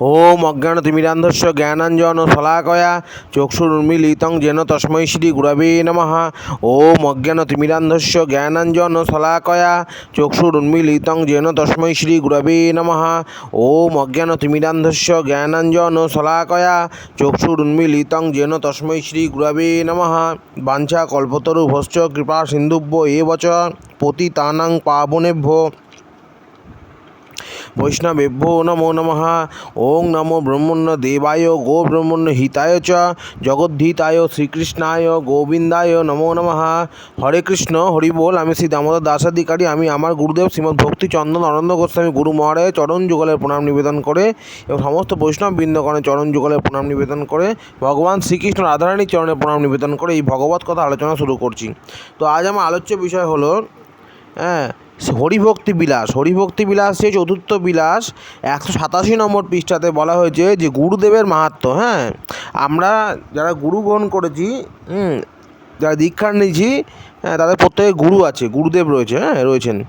ওম অজ্ঞান তিমিরান্ধস্য জ্ঞানাঞ্জন শলাকয়া চক্ষুর্মিলিতং যেন তস্মৈ শ্রী গুরবে নমঃ। ওম অজ্ঞান তিমিরান্ধস্য জ্ঞানাঞ্জন শলাকয়া চক্ষুর্মিলিতং যেন তস্মৈ শ্রী গুরবে নমঃ। ওম অজ্ঞান তিমিরান্ধস্য জ্ঞানাঞ্জন শলাকয়া চক্ষুর্মিলিতং যেন তস্মৈ শ্রী গুরবে নমঃ। বাঞ্ছা কল্পতরু ভস্য কৃপা সিন্ধুভ্য এ বচ পতিতানাং পাবনেভ্য। বৈষ্ণবেভ্যো নমো নমঃ ওং নমো ব্রহ্মণ্য দেবায় গো ব্রহ্মণ্য হিতায় চ জগদ্ধিতায় শ্রীকৃষ্ণায় গোবিন্দায় নমো নমঃ হরে কৃষ্ণ হরি আমি শ্রী দামোদর দাসাধিকারী আমি আমার গুরুদেব শ্রীমৎ ভক্তি চন্দন আনন্দ গোস্বামী গুরু মহারায় চরণ যুগলের প্রণাম নিবেদন করে এবং সমস্ত বৈষ্ণব বৃন্দগণের চরণ যুগলের প্রণাম নিবেদন করে ভগবান শ্রীকৃষ্ণ রাধারানীর চরণে প্রণাম নিবেদন করে এই ভগবত কথা আলোচনা শুরু করছি। তো আজ আমার আলোচ্য বিষয় হলো হ্যাঁ হরিভক্তি বিলাস হরিভক্তি বিলাস চতুর্থ বিলাস একশো সাতাশি নম্বর পৃষ্ঠাতে বলা হয়েছে যে গুরুদেবের মাহাত্ম হ্যাঁ? আমরা যারা গুরু গ্রহণ করেছি হুম, যারা দীক্ষা নিয়েছি হ্যাঁ তাদের প্রত্যেকে গুরু আছে গুরুদেব রয়েছে হ্যাঁ রয়েছেন।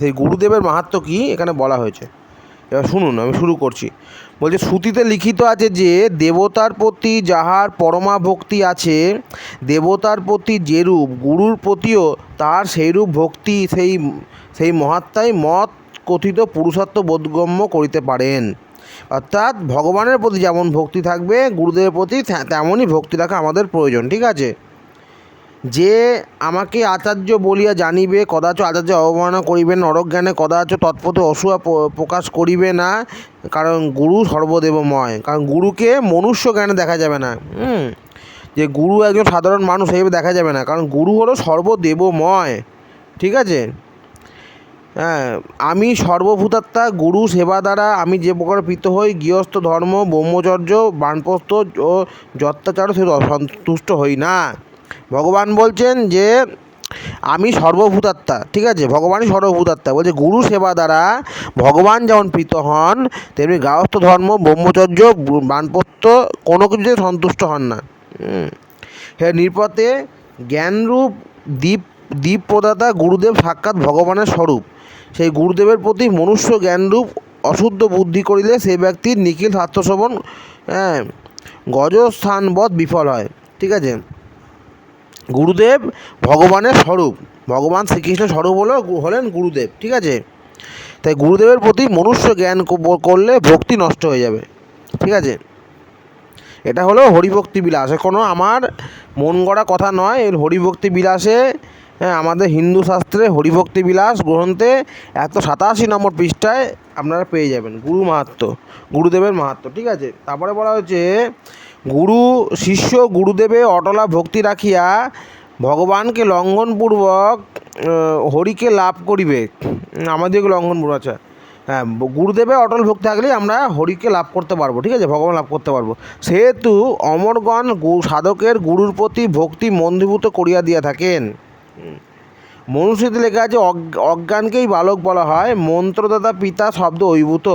সেই গুরুদেবের মাহাত্ম কী? এখানে বলা হয়েছে। এবার শুনুন, আমি শুরু করছি। বলছে, শ্রুতিতে লিখিত আছে যে, দেবতার প্রতি যাহার পরমা ভক্তি আছে, দেবতার প্রতি যেরূপ গুরুর প্রতিও তার সেইরূপ ভক্তি সেই সেই মহাত্মাই মত কথিত পুরুষত্ব বোধগম্য করিতে পারেন। অর্থাৎ ভগবানের প্রতি যেমন ভক্তি থাকবে, গুরুদেবের প্রতি তেমনই ভক্তি রাখা আমাদের প্রয়োজন, ঠিক আছে? যে আমাকে আচার্য বলিয়া জানিবে, কদাচ আচার্য অবমাননা করিবে নরজ্ঞানে কদাচ তৎপথে অসুয়া প্রকাশ করিবে না, কারণ গুরু সর্বদেবময়, কারণ গুরুকে মনুষ্য জ্ঞানে দেখা যাবে না। হুম? যে গুরু একজন সাধারণ মানুষ হিসেবে দেখা যাবে না, কারণ গুরু হলো সর্বদেবময়, ঠিক আছে? হ্যাঁ আমি সর্বভূতাত্মা, গুরু সেবা দ্বারা আমি যে প্রকার প্রীত হই, গৃহস্থ ধর্ম, ব্রহ্মচর্য, বানপ্রস্থ ও যত্যাচার সে সন্তুষ্ট হই না। ভগবান বলছেন যে, আমি সর্বভূতাত্মা, ঠিক আছে? ভগবানই সর্বভূতাত্মা। বলছে, গুরু সেবা দ্বারা ভগবান যেমন প্রীত হন, তেমনি গৃহস্থ ধর্ম, ব্রহ্মচর্য বানপ্রস্থ কোনো কিছুতে সন্তুষ্ট হন না। হ্যাঁ নির্পথে জ্ঞানরূপ দ্বীপ দ্বীপ প্রদাতা গুরুদেব সাক্ষাৎ ভগবানের স্বরূপ। সেই গুরুদেবের প্রতি মনুষ্য জ্ঞানরূপ, অশুদ্ধ বুদ্ধি করিলে সেই ব্যক্তির নিখিল স্বার্থশ্রবণ হ্যাঁ গজস্থানবধ বিফল হয়। ঠিক আছে? গুরুদেব ভগবানের স্বরূপ। ভগবান শ্রীকৃষ্ণের স্বরূপ হলো হলেন গুরুদেব, ঠিক আছে? তাই গুরুদেবের প্রতি মনুষ্য জ্ঞান করলে ভক্তি নষ্ট হয়ে যাবে, ঠিক আছে? এটা হলো হরিভক্তি বিলাস। কোনো আমার মন গড়া কথা নয় এর হরিভক্তি বিলাসে হ্যাঁ আমাদের হিন্দু শাস্ত্রে হরিভক্তি বিলাস গ্রন্থে একশো সাতাশি নম্বর পৃষ্ঠায় আপনারা পেয়ে যাবেন। গুরু মাহাত্ম, গুরুদেবের মাহাত্ম, ঠিক আছে? তারপরে বলা হচ্ছে গুরু শিষ্য গুরুদেবে অটলা ভক্তি রাখিয়া ভগবানকে লঙ্ঘনপূর্বক হরিকে লাভ করিবে। আমাদেরকে লঙ্ঘনপূর্বক আচ্ছা। হ্যাঁ গুরুদেবে অটল ভক্তি থাকলেই আমরা হরিকে লাভ করতে পারব, ঠিক আছে? ভগবান লাভ করতে পারব। সেহেতু অমরগণ সাধকের গুরুর প্রতি ভক্তি মন্দিভূত করিয়া দিয়া থাকেন। মনুষ্যতে লেখা আছে অজ্ঞ- অজ্ঞানকেই বালক বলা হয়, মন্ত্রদাতা পিতা শব্দ ঐভূত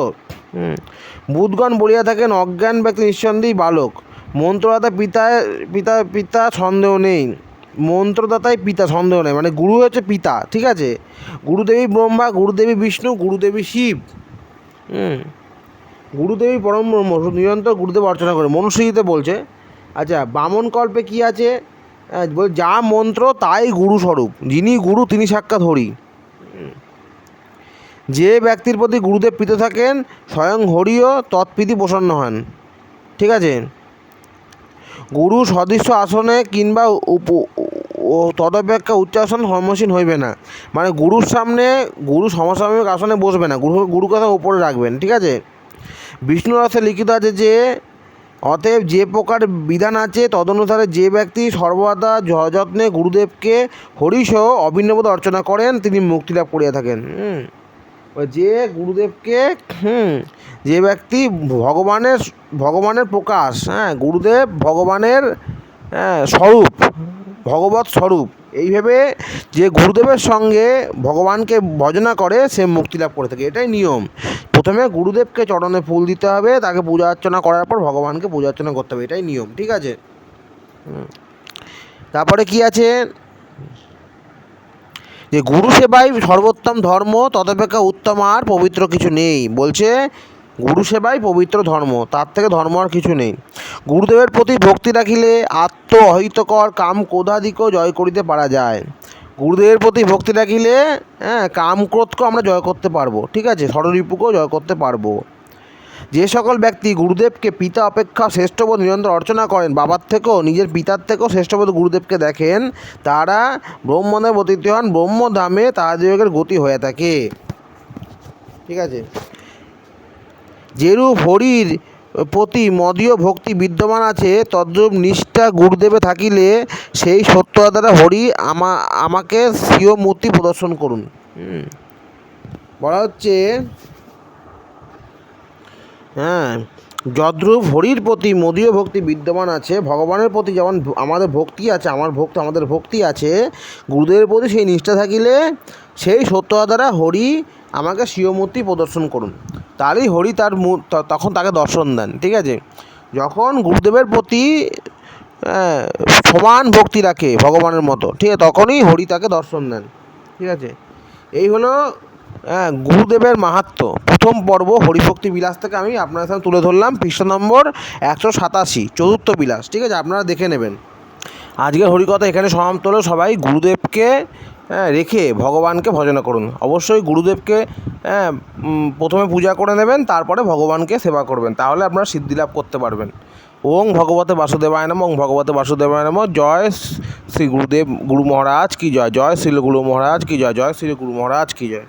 বুধগণ বলিয়া থাকেন, অজ্ঞান ব্যক্তি নিঃসন্দেহী বালক। মন্ত্রদাতা পিতা পিতা পিতা সন্দেহ নেই। মন্ত্রদাতাই পিতা, সন্দেহ নেই। মানে গুরু হচ্ছে পিতা, ঠিক আছে? গুরুদেবী ব্রহ্মা, গুরুদেবী বিষ্ণু, গুরুদেবী শিব। হুম। গুরুদেবী পরম ব্রহ্ম নিরন্তর গুরুদেব অর্চনা করে। মনুষ্যজিতে বলছে আচ্ছা বামন কল্পে কী আছে? বল যা মন্ত্র, তাই গুরু স্বরূপ। যিনি গুরু, তিনি সাক্ষাৎ হরি। যে ব্যক্তির প্রতি গুরুদেব প্রীত থাকেন, স্বয়ং হরিও তৎপ্রীতি প্রসন্ন হন। ঠিক আছে? গুরু সদৃশ্য আসনে কিংবা উপ তদপেক্ষা উচ্চাসন সমসীন হইবে না। মানে গুরুর সামনে গুরু সমসাময়িক আসনে বসবে না। গুরু গুরু কথা উপরে রাখবেন, ঠিক আছে? বিষ্ণু রসে লিখিত আছে যে, অতএব যে প্রকার বিধান আছে, তদনুসারে যে ব্যক্তি সর্বদা যত্নে গুরুদেবকে হরিসহ অভিনবদ অর্চনা করেন, তিনি মুক্তি লাভ করিয়া থাকেন। যে গুরুদেবকে হুম। যে ব্যক্তি ভগবানের ভগবানের প্রকাশ হ্যাঁ গুরুদেব ভগবানের হ্যাঁ স্বরূপ ভগবত স্বরূপ এইভাবে যে গুরুদেবের সঙ্গে ভগবানকে ভজনা করে সে মুক্তি লাভ করে থাকে এটাই নিয়ম। প্রথমে গুরুদেবকে চরণে ফুল দিতে হবে তাকে পূজা অর্চনা করার পর ভগবানকে পূজা অর্চনা করতে হবে এটাই নিয়ম ঠিক আছে? হুম। তারপরে কি আছে? যে গুরু সেবাই সর্বোত্তম ধর্ম, তদপেক্ষা উত্তম আর পবিত্র কিছু নেই। বলছে, গুরু সেবাই পবিত্র ধর্ম, তার থেকে ধর্ম আর কিছু নেই। গুরুদেবের প্রতি ভক্তি রাখিলে আত্ম অহিতকর কাম ক্রোধাদিকেও জয় করিতে পারা যায়। গুরুদেবের প্রতি ভক্তি রাখিলে হ্যাঁ কাম ক্রোধকেও আমরা জয় করতে পারব। ঠিক আছে, ষড়রিপুকেও জয় করতে পারব। যে সকল ব্যক্তি গুরুদেবকে পিতা অপেক্ষা শ্রেষ্ঠবোধ নিরন্তর অর্চনা করেন, বাবার থেকেও, নিজের পিতার থেকেও শ্রেষ্ঠবোধ গুরুদেবকে দেখেন, তারা ব্রহ্মদেব অতীত হন, ব্রহ্মধামে তাদের গতি হয়ে থাকে। ঠিক আছে? যেরূপ হরির প্রতি মদীয় ভক্তি বিদ্যমান আছে, তদ্রূপ নিষ্ঠা গুরুদেবে থাকিলে সেই সত্য দ্বারা হরি আমা, আমাকে স্বীয় মূর্তি প্রদর্শন করুন। বলা হচ্ছে হ্যাঁ যদ্রূপ হরির প্রতি মদীয় ভক্তি বিদ্যমান আছে ভগবানের প্রতি যেমন আমাদের ভক্তি আছে আমার ভক্ত আমাদের ভক্তি আছে গুরুদেবের প্রতি সেই নিষ্ঠা থাকিলে সেই সত্য দ্বারা হরি আমাকে স্বীয় মূর্তি প্রদর্শন করুন। তারই হরি তার তখন তাকে দর্শন দেন ঠিক আছে? যখন গুরুদেবের প্রতি হ্যাঁ, সমান ভক্তি রাখে ভগবানের মতো ঠিক আছে তখনই হরি তাকে দর্শন দেন ঠিক আছে? এই হলো হ্যাঁ গুরুদেবের মাহাত্ম্য প্রথম পর্ব হরিভক্তি বিলাস থেকে আমি আপনার সামনে তুলে ধরলাম। পৃষ্ঠ নম্বর একশো সাতাশি চতুর্থ বিলাস ঠিক আছে? আপনারা দেখে নেবেন। আজকের হরিকথা এখানে সমাপ্ত হলো। সবাই গুরুদেবকে হ্যাঁ, রেখে ভগবানকে ভজনা করুন। অবশ্যই গুরুদেবকে হ্যাঁ, প্রথমে পূজা করে নেবেন তারপরে ভগবানকে সেবা করবেন। তাহলে আপনারা সিদ্ধি লাভ করতে পারবেন। ওং ভগবতে বাসুদেবায় নম। ওং ভগবতে বাসুদেবায় নম। জয় শ্রী গুরুদেব গুরু মহারাজ কি জয়? জয় শ্রী গুরু মহারাজ কি জয়? জয় শ্রী গুরু মহারাজ কি জয়?